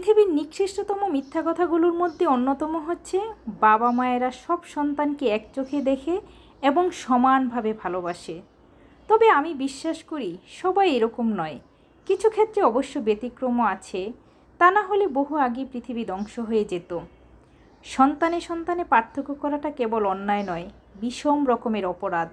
পৃথিবীর নিকৃষ্টতম মিথ্যা কথাগুলোর মধ্যে অন্যতম হচ্ছে বাবা মায়েরা সব সন্তানকে এক চোখে দেখে এবং সমানভাবে ভালোবাসে। তবে আমি বিশ্বাস করি সবাই এরকম নয়। কিছু ক্ষেত্রে অবশ্য ব্যতিক্রমও আছে, তা না হলে বহু আগে পৃথিবী ধ্বংস হয়ে যেত। সন্তানে সন্তানে পার্থক্য করাটা কেবল অন্যায় নয়, বিষম রকমের অপরাধ।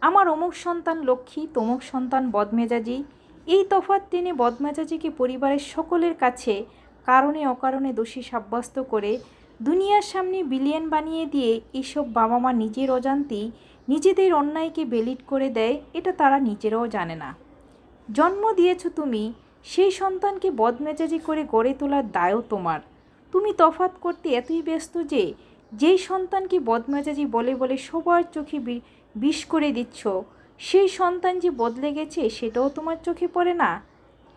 আমার অমুক সন্তান লক্ষ্মী, তমুক সন্তান বদমেজাজি এই তফাৎ টেনে বদমেজাজিকে পরিবারের সকলের কাছে কারণে অকারণে দোষী সাব্যস্ত করে দুনিয়ার সামনে বিলিয়ন বানিয়ে দিয়ে এইসব বাবা মা নিজের অজান্তেই নিজেদের অন্যায়কে বেলিট করে দেয়, এটা তারা নিজেরাও জানে না। জন্ম দিয়েছ তুমি, সেই সন্তানকে বদমেজাজি করে গড়ে তোলার দায়ও তোমার। তুমি তফাৎ করতে এতই ব্যস্ত যে, যেই সন্তানকে বদমেজাজি বলে বলে সবার চোখে বিষ করে দিচ্ছ সেই সন্তান যে বদলে গেছে, সেটাও তোমার চোখে পড়ে না?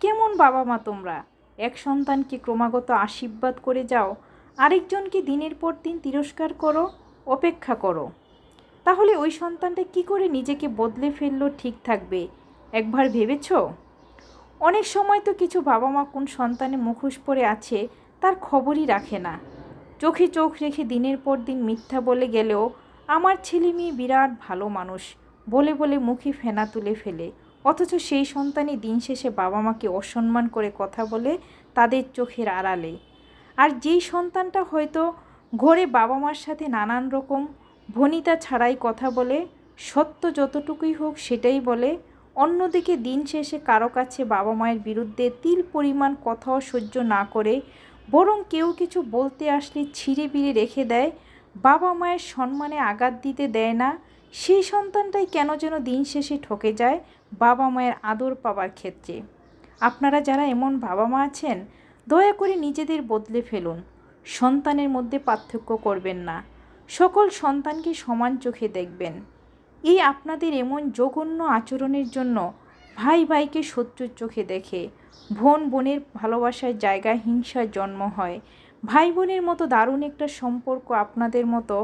কেমন বাবা মা তোমরা? এক সন্তানকে ক্রমাগত আশীর্বাদ করে যাও, আরেকজনকে দিনের পর দিন তিরস্কার করো, অপেক্ষা করো। তাহলে ওই সন্তানটা কি করে নিজেকে বদলে ফেলল ঠিক থাকবে? একবার ভেবেছ? অনেক সময় তো কিছু বাবা মা কোন সন্তানে মুখোশ পরে আছে, তার খবরই রাখে না। চোখে চোখ রেখে দিনের পর দিন মিথ্যা বলে গেলেও, আমার ছেলে মেয়ে বিরাট ভালো মানুষ বলে বলে মুখে ফেনা তুলে ফেলে। অথচ সেই সন্তানই দিন শেষে বাবা মাকে অসম্মান করে কথা বলে তাদের চোখের আড়ালে। আর যেই সন্তানটা হয়তো ঘরে বাবা মার সাথে নানান রকম ভনিতা ছাড়াই কথা বলে, সত্য যতটুকুই হোক সেটাই বলে, অন্যদিকে দিন শেষে কারও কাছে বাবা মায়ের বিরুদ্ধে তিল পরিমাণ কথাও সহ্য না করে, বরং কেউ কিছু বলতে আসলে ছিঁড়ে বিড়ে রেখে দেয় বাবা মায়ের সম্মানে আঘাত দিতে দেয় না সেই সন্তানটাই কেন যেন দিন শেষে ঠকে যায় বাবা মায়ের আদর পাবার ক্ষেত্রে। আপনারা যারা এমন বাবা মা আছেন, দয়া করে নিজেদের বদলে ফেলুন। সন্তানের মধ্যে পার্থক্য করবেন না। সকল সন্তানকে সমান চোখে দেখবেন। এই আপনাদের এমন জঘন্য আচরণের জন্য ভাই ভাইকে শত্রুর চোখে দেখে বোন বোনের ভালোবাসার জায়গায় হিংসার জন্ম হয়। ভাই বোনের মতো দারুণ একটা সম্পর্ক আপনাদের মতো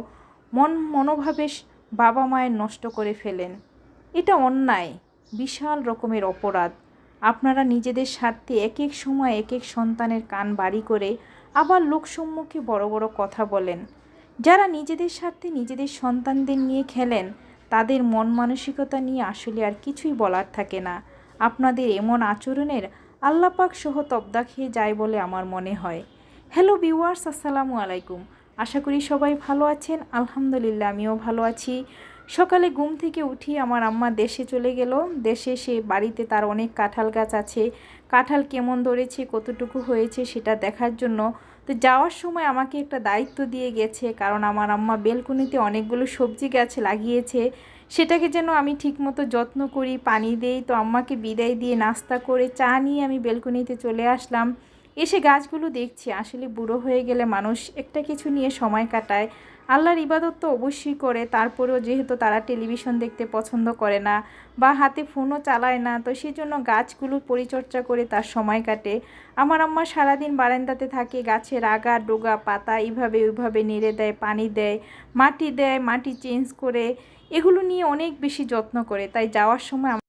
মন মনোভাবে বাবা মায়ের নষ্ট করে ফেলেন। এটা অন্যায়, বিশাল রকমের অপরাধ। আপনারা নিজেদের স্বার্থে এক এক সময় এক এক সন্তানের কান বাড়ি করে আবার লোকসম্মুখে বড় বড় কথা বলেন। যারা নিজেদের স্বার্থে নিজেদের সন্তানদের নিয়ে খেলেন, তাদের মন মানসিকতা নিয়ে আসলে আর কিছুই বলার থাকে না। আপনাদের এমন আচরণের আল্লাপাক সহ তবদা খেয়ে যায় বলে আমার মনে হয়। হ্যালো ভিউয়ার্স আসসালামু আলাইকুম। আশা করি সবাই ভালো আছেন। আলহামদুলিল্লাহ, আমিও ভালো আছি। সকালে ঘুম থেকে উঠি আমার আম্মা দেশে চলে গেল। দেশে সে বাড়িতে তার অনেক কাঁঠাল গাছ আছে। কাঁঠাল কেমন ধরেছে, কতটুকু হয়েছে সেটা দেখার জন্য। তো যাওয়ার সময় আমাকে একটা দায়িত্ব দিয়ে গেছে, কারণ আমার আম্মা বেলকুনিতে অনেকগুলো সবজি গাছ লাগিয়েছে। সেটাকে যেন আমি ঠিকমতো যত্ন করি, পানি দেই। তো আম্মাকে বিদায় দিয়ে নাস্তা করে চা নিয়ে আমি বেলকুনিতে চলে আসলাম। এসে গাছগুলো দেখছি, আসলে বুড়ো হয়ে গেলে মানুষ একটা কিছু নিয়ে সময় কাটায়। আল্লাহর ইবাদত তো অবশ্যই করে, তারপরেও যেহেতু তারা টেলিভিশন দেখতে পছন্দ করে না বা হাতে ফোনও চালায় না, তো সেই জন্য গাছগুলো পরিচর্যা করে তার সময় কাটে। আমার আম্মা সারাদিন বারান্দাতে থাকে গাছের আগা ডোগা, পাতা এইভাবে ওইভাবে নেড়ে দেয়, পানি দেয়, মাটি দেয়, মাটি চেঞ্জ করে, এগুলো নিয়ে অনেক বেশি যত্ন করে। তাই যাওয়ার সময়